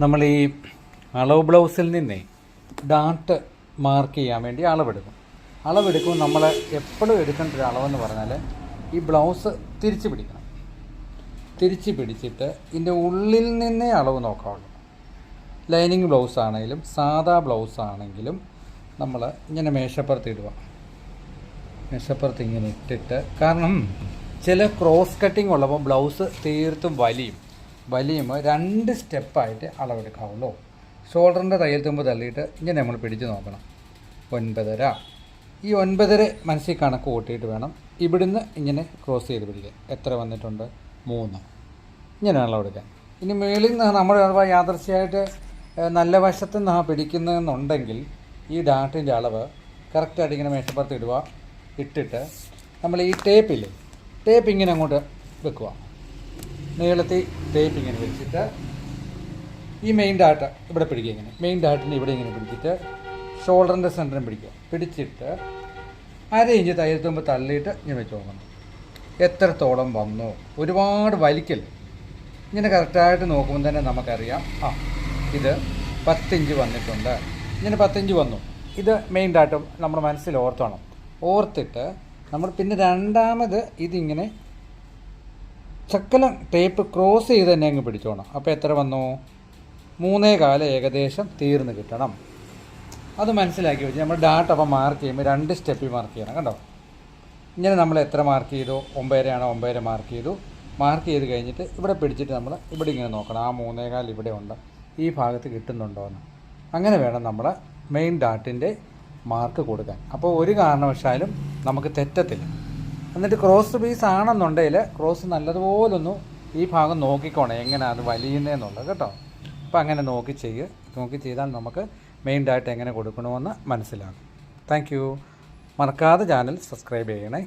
നമ്മൾ ഈ അളവ് ബ്ലൗസിൽ നിന്നേ ഡാർട്ട് മാർക്ക് ചെയ്യാൻ വേണ്ടി അളവെടുക്കും. അളവെടുക്കുമ്പോൾ നമ്മൾ എപ്പോഴും എടുക്കേണ്ട ഒരു അളവെന്ന് പറഞ്ഞാൽ ഈ ബ്ലൗസ് തിരിച്ച് പിടിക്കണം. തിരിച്ച് പിടിച്ചിട്ട് ഇതിന്റെ ഉള്ളിൽ നിന്നേ അളവ് നോക്കാവുള്ളൂ. ലൈനിങ് ബ്ലൗസ് ആണെങ്കിലും സാധാ ബ്ലൗസ് ആണെങ്കിലും നമ്മൾ ഇങ്ങനെ മേശപ്പുറത്ത് ഇടുക. മേശപ്പുറത്ത് ഇങ്ങനെ ഇട്ടിട്ട് കാരണം ചില ക്രോസ് കട്ടിങ് ഉള്ളപ്പോൾ ബ്ലൗസ് തീർത്തും വലിയും. വലിയുമ്പോൾ രണ്ട് സ്റ്റെപ്പായിട്ട് അളവെടുക്കാവുള്ളൂ. ഷോൾഡറിന്റെ തയ്യൽ തുമ്പ് തള്ളിയിട്ട് ഇങ്ങനെ നമ്മൾ പിടിച്ച് നോക്കണം. ഒൻപതര. ഈ ഒൻപതര മനസ്സിൽ കണക്ക് കൂട്ടിയിട്ട് വേണം ഇവിടുന്ന് ഇങ്ങനെ ക്രോസ് ചെയ്ത് പിടിക്കാൻ. എത്ര വന്നിട്ടുണ്ട്? മൂന്ന്. ഇങ്ങനെ അളവെടുക്കാൻ. ഇനി മേളിൽ നിന്ന് നമ്മൾ അഥവാ നല്ല വശത്ത് നിന്നാണ് പിടിക്കുന്നതെന്നുണ്ടെങ്കിൽ ഈ ഡാട്ടിന്റെ അളവ് കറക്റ്റായിട്ട് ഇങ്ങനെ മേശപ്പുറത്ത് ഇടുക ഇട്ടിട്ട് നമ്മൾ ഈ ടേപ്പില്ലേ ടേപ്പ് ഇങ്ങനെ അങ്ങോട്ട് വെക്കുക. നീളത്തിൽ ടേപ്പ് ഇങ്ങനെ വെച്ചിട്ട് ഈ മെയിൻ ഡാട്ട് ഇവിടെ പിടിക്കുക ഇങ്ങനെ. മെയിൻ ഡാട്ടിനെ ഇവിടെ ഇങ്ങനെ പിടിച്ചിട്ട് ഷോൾഡറിന്റെ സെന്ററും പിടിക്കുക. പിടിച്ചിട്ട് അര ഇഞ്ച് തയ്യൽ തുമ്പ് തള്ളിയിട്ട് ഇങ്ങനെ വെച്ച് നോക്കണം. എത്രത്തോളം വന്നു? ഒരുപാട് വലിക്കല്ലേ ഇങ്ങനെ കറക്റ്റായിട്ട് നോക്കുമ്പോൾ തന്നെ നമുക്കറിയാം. ആ ഇത് പത്തിഞ്ച് വന്നിട്ടുണ്ട്. ഇങ്ങനെ പത്തിഞ്ച് വന്നു. ഇത് മെയിൻ ഡാട്ട് നമ്മുടെ മനസ്സിൽ ഓർത്തോണം. ഓർത്തിട്ട് നമ്മൾ പിന്നെ രണ്ടാമത് ഇതിങ്ങനെ ചക്കലം ടേപ്പ് ക്രോസ് ചെയ്ത് തന്നെ അങ്ങ് പിടിച്ചോണം. അപ്പോൾ എത്ര വന്നു? മൂന്നേ കാലം ഏകദേശം തീർന്ന് കിട്ടണം. അത് മനസ്സിലാക്കി വെച്ച് നമ്മൾ ഡാട്ട് അപ്പം മാർക്ക് ചെയ്യുമ്പോൾ രണ്ട് സ്റ്റെപ്പിൽ മാർക്ക് ചെയ്യണം കണ്ടോ? ഇങ്ങനെ നമ്മൾ എത്ര മാർക്ക് ചെയ്തു? ഒമ്പതരയാണോ? ഒമ്പതര മാർക്ക് ചെയ്തു. മാർക്ക് ചെയ്ത് കഴിഞ്ഞിട്ട് ഇവിടെ പിടിച്ചിട്ട് നമ്മൾ ഇവിടെ ഇങ്ങനെ നോക്കണം. ആ മൂന്നേകാൽ ഇവിടെ ഉണ്ട്. ഈ ഭാഗത്ത് കിട്ടുന്നുണ്ടോ എന്ന്. അങ്ങനെ വേണം നമ്മൾ മെയിൻ ഡാട്ടിന്റെ മാർക്ക് കൊടുക്കാൻ. അപ്പോൾ ഒരു കാരണവശാലും നമുക്ക് തെറ്റത്തില്ല. എന്നിട്ട് ക്രോസ് പീസ് ആണെന്നുണ്ടെങ്കിൽ ക്രോസ് നല്ലതുപോലൊന്നു ഈ ഭാഗം നോക്കിക്കോണം എങ്ങനെ അത് വലിയുന്നതെന്നുള്ളത് കേട്ടോ. അപ്പോൾ അങ്ങനെ നോക്കി ചെയ്യുക നോക്കി ചെയ്താൽ നമുക്ക് മെയിൻ ഡാറ്റ എങ്ങനെ കൊടുക്കണമെന്ന് മനസ്സിലാകും. താങ്ക് മറക്കാതെ ചാനൽ സബ്സ്ക്രൈബ് ചെയ്യണേ.